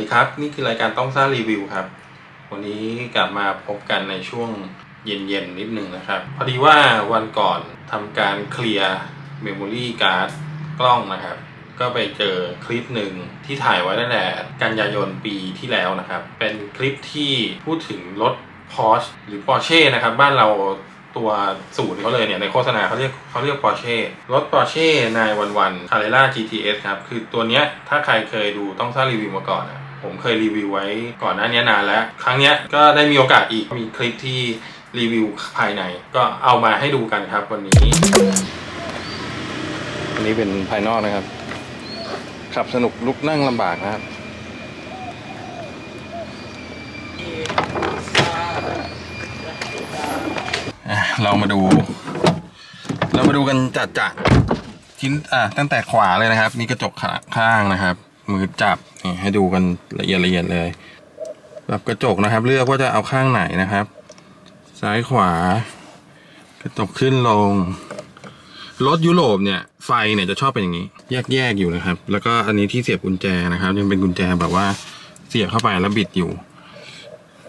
ดีครับ นี่คือรายการต้องซ่ารีวิวครับ วันนี้กลับมาพบกันในช่วงเย็นๆนิดนึงนะครับ พอดีว่าวันก่อนทำการเคลียร์เมมโมรี่การ์ดกล้องนะครับ ก็ไปเจอคลิปหนึ่งที่ถ่ายไว้ตั้งแต่กันยายนปีที่แล้วนะครับ เป็นคลิปที่พูดถึงรถ Porsche หรือ Porsche นะครับ บ้านเราตัวสูตรเขาเลยเนี่ยในโฆษณาเขาเรียกเขาเรียก Porsche รถ Porsche นายวันวัน Carrera GTS ครับ คือตัวเนี้ยถ้าใครเคยดูต้องซ่ารีวิวมาก่อนอะ ผมเคยรีวิวไว้ก่อนหน้านี้นานแล้ว ครั้งเนี้ยก็ได้มีโอกาสอีกมีคลิปที่รีวิวภายใน ก็เอามาให้ดูกันครับวันนี้ อันนี้เป็นภายนอกนะครับ ขับสนุกลุกนั่งลำบากนะครับอะเรามาดู เรามาดูกันจัดจัดชิ้นอะตั้งแต่ขวาเลยนะครับ นี่กระจกขาข้างนะครับ มือจับนี่ให้ดูกันละเอียดละเอียดเลยแบบกระจกนะครับ เลือกว่าจะเอาข้างไหนนะครับ ซ้ายขวา กระจกขึ้นลงรถยุโรปเนี่ยไฟเนี่ยจะชอบเป็นอย่างนี้ แยกๆอยู่นะครับ แล้วก็อันนี้ที่เสียบกุญแจนะครับ ยังเป็นกุญแจแบบว่าเสียบเข้าไปแล้วบิดอยู่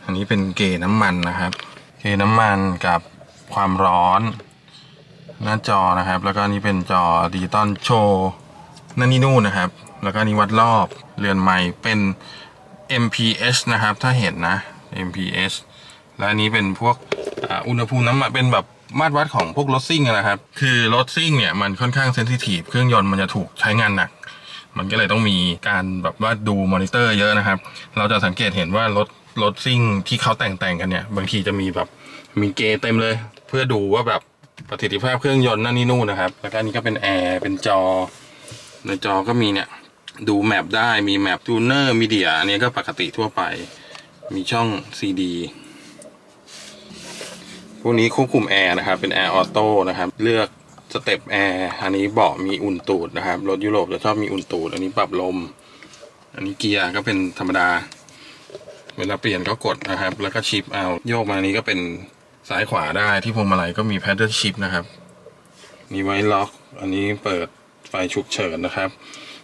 อันนี้เป็นเกน้ำมันนะครับ เกน้ำมันกับความร้อน หน้าจอนะครับ แล้วก็นนี้เป็นจอดิจิตอลโชว์ นั่นนี่นู่นนะครับ แล้วก็นี้วัดรอบเรือนไม้เป็น MPH นะครับ ถ้าเห็นนะ MPH และอันนี้เป็นพวกอ,อุณหภูมิน้ำมันเป็นแบบมาตรวัดของพวกรถซิ่งนะครับ คือรถซิ่งเนี่ยมันค่อนข้างเซนซิทีฟเครื่องยนต์มันจะถูกใช้งานหนัก มันก็เลยต้องมีการแบบว่าดูมอนิเตอร์เยอะนะครับ เราจะสังเกตเห็นว่ารถรถซิ่งที่เขาแต่งแต่งๆกันเนี่ย บางทีจะมีแบบมีเกเต็มเลย เพื่อดูว่าแบบประสิทธิภาพเครื่องยนต์นั่นนี่นู่นนะครับ แล้วก็นี้ก็เป็นแอร์เป็นจอ ในจอก็มีเนี่ย ดูแมปได้มีแมปทูเนอร์มีเดียอันนี้ก็ปกติทั่วไป มีช่อง CD พวกนี้ควบคุมแอร์นะครับ เป็นแอร์ออโต้นะครับ เลือกสเต็ปแอร์อันนี้เบาะมีอุ่นตูดนะครับ รถยุโรปจะชอบมีอุ่นตูด อันนี้ปรับลม อันนี้เกียร์ก็เป็นธรรมดา เวลาเปลี่ยนก็กดนะครับ แล้วก็ชิปเอา โยกมาอันนี้ก็เป็นซ้ายขวาได้ที่พวงมาลัยก็มีแพดเดิลชิปนะครับ มีไว้ล็อก อันนี้เปิด ไฟฉุกเฉินนะครับ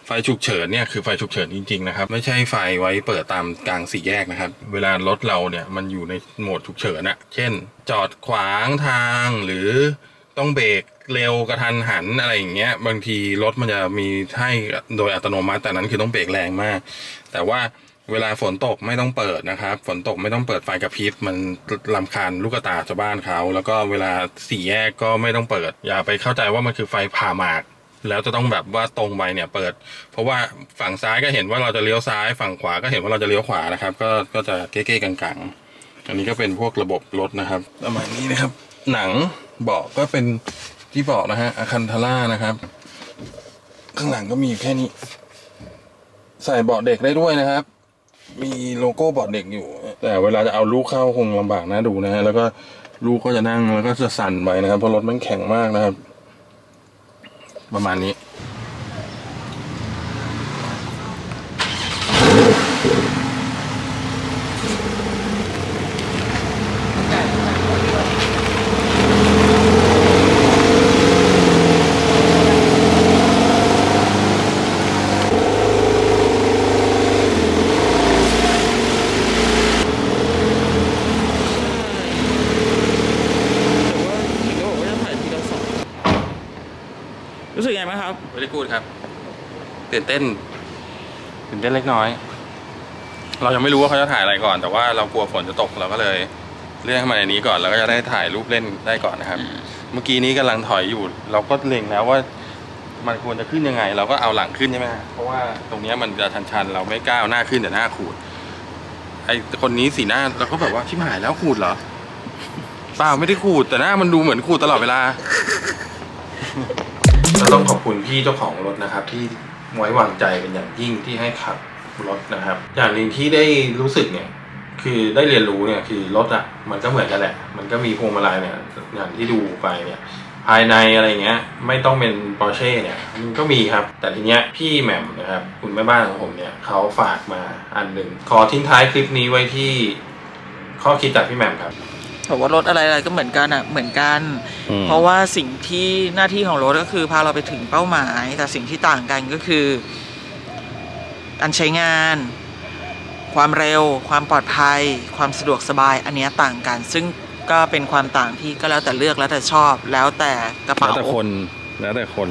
ไฟฉุกเฉินเนี่ยคือไฟฉุกเฉินจริงๆนะครับ ไม่ใช่ไฟไว้เปิดตามกลางสี่แยกนะครับ เวลารถเราเนี่ยมันอยู่ในโหมดฉุกเฉินอะเช่น จอดขวางทางหรือต้องเบรกเร็วกระทันหันอะไรอย่างเงี้ยบางทีรถมันจะมีให้โดยอัตโนมัติแต่นั้นคือต้องเบรกแรงมาก แต่ว่าเวลาฝนตกไม่ต้องเปิดนะครับ ฝนตกไม่ต้องเปิดไฟกระพริบมันลำคาญลูกตาชาวบ้านเขา แล้วก็เวลาสี่แยกก็ไม่ต้องเปิด อย่าไปเข้าใจว่ามันคือไฟผ่าหมาก แล้วจะต้องแบบว่าตรงไปเนี่ยเปิด เพราะว่าฝั่งซ้ายก็เห็นว่าเราจะเลี้ยวซ้าย ฝั่งขวาก็เห็นว่าเราจะเลี้ยวขวานะครับ ก็ก็จะเก้ๆกังๆ อันนี้ก็เป็นพวกระบบรถนะครับประมาณนี้นะครับ หนังเบาะก็เป็นที่เบาะนะฮะอาคันทาร่านะครับ ข้างหลังก็มีอยู่แค่นี้ ใส่เบาะเด็กได้ด้วยนะครับ มีโลโก้เบาะเด็กอยู่ แต่เวลาจะเอาลูกเข้าคงลำบากนะดูนะฮะแล้วก็ลูกก็จะนั่งแล้วก็จะสั่นไปนะครับเพราะรถมันแข็งมากนะครับ ประมาณนี้ แต่ว่าเห็นเขาบอกว่าจะถ่ายทีละสอง รู้สึกไงบ้างครับ ไม่ได้พูดครับ ตื่นเต้น ตื่นเต้นเล็กน้อย เรายังไม่รู้ว่าเขาจะถ่ายอะไรก่อน แต่ว่าเรากลัวฝนจะตกเราก็เลยเลื่อนเข้ามาในนี้ก่อนแล้วก็จะได้ถ่ายรูปเล่นได้ก่อนนะครับ เมื่อกี้นี้กำลังถอยอยู่ เราก็เล็งแล้วว่ามันควรจะขึ้นยังไง เราก็เอาหลังขึ้นใช่ไหมเพราะว่าตรงเนี้ยมันจะชันๆ เราไม่กล้าเอาหน้าขึ้นแต่หน้าขูด ไอคนนี้สีหน้าเราก็แบบว่าชิบหายแล้วขูดเหรอเปล่าไม่ได้ขูดแต่หน้ามันดูเหมือนขูดตลอดเวลาก็ ต้องขอบคุณพี่เจ้าของรถนะครับ ที่ไว้วางใจเป็นอย่างยิ่งที่ให้ขับรถนะครับ อย่างหนึ่งที่ได้รู้สึกเนี่ยคือได้เรียนรู้เนี่ยคือรถอะมันก็เหมือนกันแหละ มันก็มีพวงมาลัยเนี่ยอย่างที่ดูไปเนี่ยภายในอะไรเงี้ยไม่ต้องเป็นปอร์เช่เนี่ยมันก็มีครับ แต่ทีเนี้ยพี่แหม่มนะครับคุณแม่บ้านของผมเนี่ยเขาฝากมาอันหนึ่งขอทิ้งท้ายคลิปนี้ไว้ที่ข้อคิดจากพี่แหม่มครับ บอกว่ารถอะไรอะไรก็เหมือนกันอะเหมือนกัน อืม เพราะว่าสิ่งที่หน้าที่ของรถก็คือพาเราไปถึงเป้าหมาย แต่สิ่งที่ต่างกันก็คือการใช้งาน ความเร็ว ความปลอดภัย ความสะดวกสบาย อันเนี้ยต่างกัน ซึ่งก็เป็นความต่างที่ก็แล้วแต่เลือกแล้วแต่ชอบ แล้วแต่กระแล้วเป๋าแต่คนแล้วแต่คน